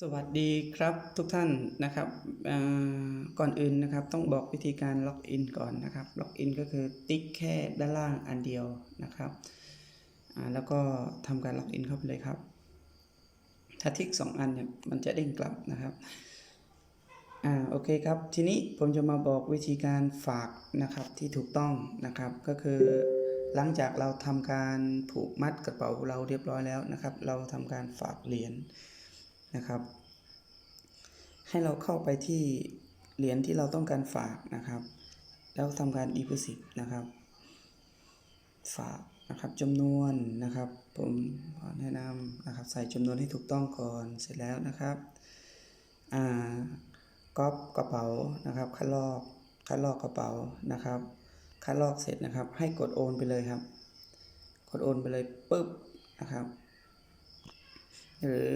สวัสดีครับทุกท่านนะครับก่อนอื่นนะครับต้องบอกวิธีการล็อกอินก่อนนะครับล็อกอินก็คือติ๊กแค่ด้านล่างอันเดียวนะครับแล้วก็ทำการล็อกอินเข้าไปเลยครับ ถ้าทิกสองอันเนี่ยมันจะเด้งกลับนะครับอ่าโอเคครับทีนี้ผมจะมาบอกวิธีการฝากนะครับที่ถูกต้องนะครับ ก็คือหลังจากเราทำการผูกมัดกระเป๋าเราเรียบร้อยแล้วนะครับ เราทำการฝากเหรียญ นะครับ ให้เราเข้าไปที่เหรียญที่เราต้องการฝากนะครับ แล้วทำการ deposit นะครับ ฝากนะครับจำนวนนะครับ ผมแนะนำนะครับใส่จำนวนให้ถูกต้องก่อนเสร็จแล้วนะครับอ่าก๊อปกระเป๋านะครับคัดลอกคัดลอกกระเป๋านะครับคัดลอกเสร็จนะครับ ให้กดโอนไปเลยครับ กดโอนไปเลยปุ๊บนะครับ หรือ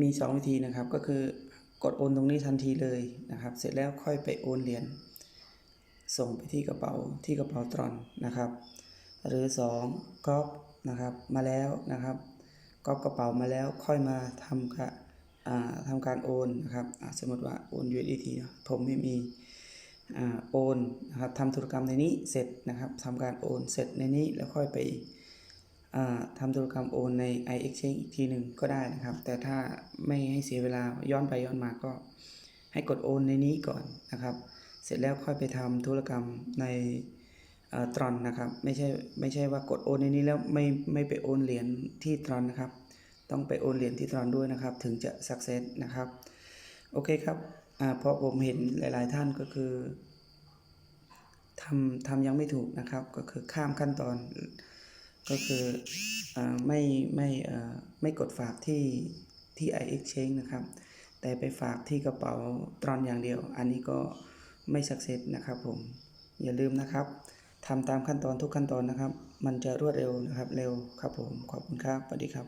มี 2 วิธีนะครับ ก็คือกดโอนตรงนี้ทันทีเลยนะครับ เสร็จแล้วค่อยไปโอนเหรียญส่งไปที่กระเป๋าที่กระเป๋าตรอนนะครับ หรือ2ก๊อปนะครับมาแล้วนะครับก๊อปกระเป๋ามาแล้วค่อยมาทำกาทำการโอนนะครับสมมติว่าโอน USDT ผมไม่มีอโอนนะครับทำธุรกรรมในนี้เสร็จนะครับทำการโอนเสร็จในนี้แล้วค่อยไป ทำธุรกรรมโอนใน iExchange อีกทีหนึ่งก็ได้นะครับ แต่ถ้าไม่ให้เสียเวลาย้อนไปย้อนมาก็ ให้กดโอนในนี้ก่อนนะครับ เสร็จแล้วค่อยไปทำธุรกรรมในตรอนนะครับ ไม่ใช่ไม่ใช่ว่ากดโอนในนี้แล้วไม่ไม่ไปโอนเหรียญที่ตรอนนะครับ ต้องไปโอนเหรียญที่ตรอนด้วยนะครับ ถึงจะ success นะครับ โอเคครับเพราะผมเห็นหลาย ๆ ท่านก็คือทำทำยังไม่ถูกนะครับ ก็คือข้ามขั้นตอน ก็คืออไม่ไม่ไม่กดฝากที่ที่ iExchange นะครับ แต่ไปฝากที่กระเป๋าตรอนอย่างเดียว อันนี้ก็ไม่สักเซสนะครับผม อย่าลืมนะครับทำตามขั้นตอนทุกขั้นตอนนะครับ มันจะรวดเร็วนะครับ เร็วครับผม ขอบคุณครับ สวัสดีครับ